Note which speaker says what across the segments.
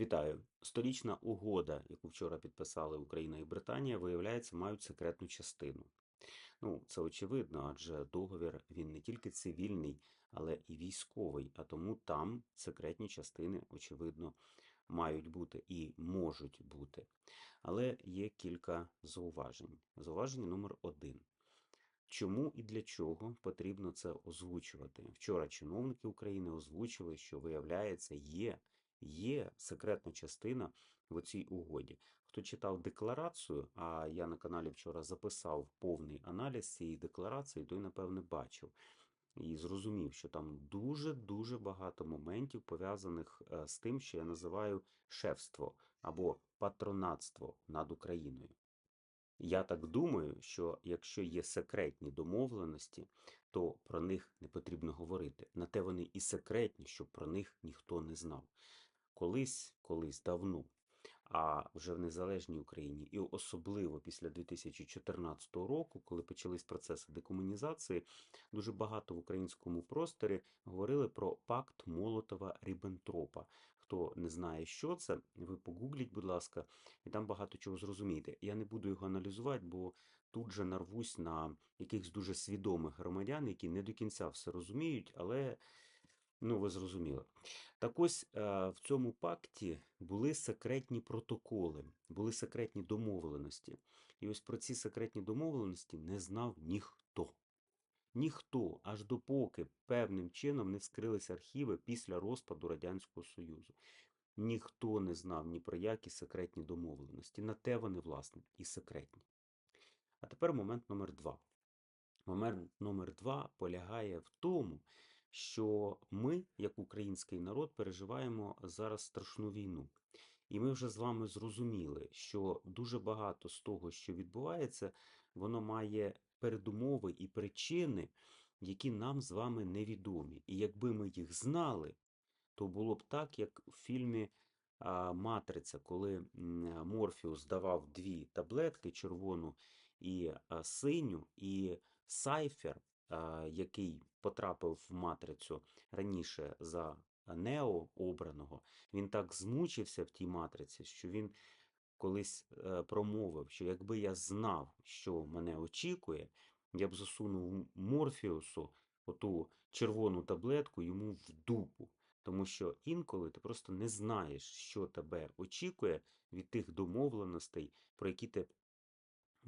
Speaker 1: Вітаю! Сторічна угода, яку вчора підписали Україна і Британія, виявляється, мають секретну частину. Ну, це очевидно, адже договір він не тільки цивільний, але і військовий, а тому там секретні частини, очевидно, мають бути і можуть бути. Але є кілька зауважень. Зауваження номер один. Чому і для чого потрібно це озвучувати? Вчора чиновники України озвучили, що виявляється, є, є секретна частина в цій угоді. Хто читав декларацію, а я на каналі вчора записав повний аналіз цієї декларації, той, напевне, бачив і зрозумів, що там дуже-дуже багато моментів пов'язаних е, з тим, що я називаю шефство або патронатство над Україною. Я так думаю, що якщо є секретні домовленості, то про них не потрібно говорити. На те вони і секретні, щоб про них ніхто не знав. Колись, колись давно, а вже в незалежній Україні, і особливо після 2014 року, коли почались процеси декомунізації, дуже багато в українському просторі говорили про пакт Молотова Ріббентропа. Хто не знає, що це, ви погугліть, будь ласка, і там багато чого зрозумієте. Я не буду його аналізувати, бо тут же нарвусь на якихось дуже свідомих громадян, які не до кінця все розуміють, але ну ви зрозуміли. Так ось е, в цьому пакті були секретні протоколи, були секретні домовленості. І ось про ці секретні домовленості не знав ніхто. Ніхто, аж допоки певним чином не вскрились архіви після розпаду Радянського Союзу. Ніхто не знав ні про які секретні домовленості. На те вони, власне, і секретні. А тепер момент номер два. Момент номер два полягає в тому, що ми, як український народ, переживаємо зараз страшну війну. І ми вже з вами зрозуміли, що дуже багато з того, що відбувається, воно має передумови і причини, які нам з вами невідомі. І якби ми їх знали, то було б так, як у фільмі Матриця, коли Морфіус давав дві таблетки червону і синю, і Сайфер, який потрапив в матрицю раніше за Нео обраного, він так змучився в тій матриці, що він колись е, промовив, що якби я знав, що мене очікує, я б засунув Морфіусу оту червону таблетку йому в дупу. Тому що інколи ти просто не знаєш, що тебе очікує від тих домовленостей, про які ти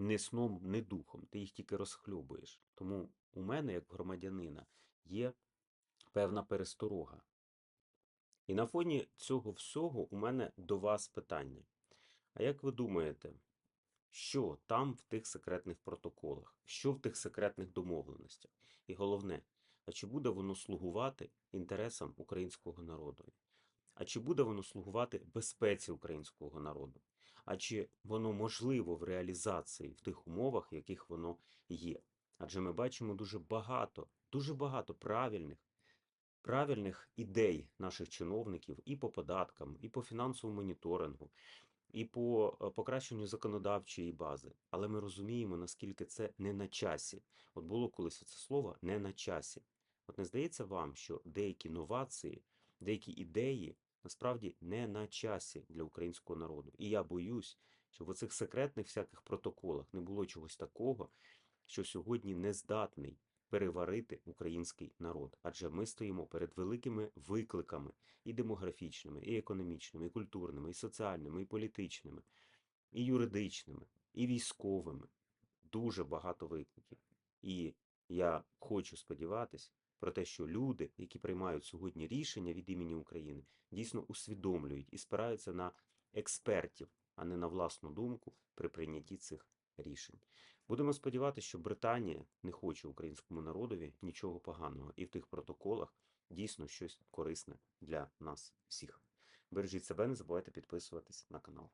Speaker 1: не сном, не духом, ти їх тільки розхльобуєш. Тому у мене, як громадянина, є певна пересторога. І на фоні цього всього у мене до вас питання. А як ви думаєте, що там в тих секретних протоколах, що в тих секретних домовленостях? І головне, а чи буде воно слугувати інтересам українського народу? А чи буде воно слугувати безпеці українського народу? А чи воно можливо в реалізації в тих умовах, в яких воно є? Адже ми бачимо дуже багато, дуже багато правильних, правильних ідей наших чиновників і по податкам, і по фінансовому моніторингу, і по е, покращенню законодавчої бази. Але ми розуміємо, наскільки це не на часі. От було колись це слово не на часі. От не здається вам, що деякі новації, деякі ідеї насправді не на часі для українського народу. І я боюсь, що в оцих секретних всяких протоколах не було чогось такого, що сьогодні не здатний переварити український народ. Адже ми стоїмо перед великими викликами і демографічними, і економічними, і культурними, і соціальними, і політичними, і юридичними, і військовими. Дуже багато викликів. І я хочу сподіватися про те, що люди, які приймають сьогодні рішення від імені України, дійсно усвідомлюють і спираються на експертів, а не на власну думку при прийнятті цих рішень. Будемо сподіватися, що Британія не хоче українському народові нічого поганого, і в тих протоколах дійсно щось корисне для нас всіх. Бережіть себе, не забувайте підписуватись на канал.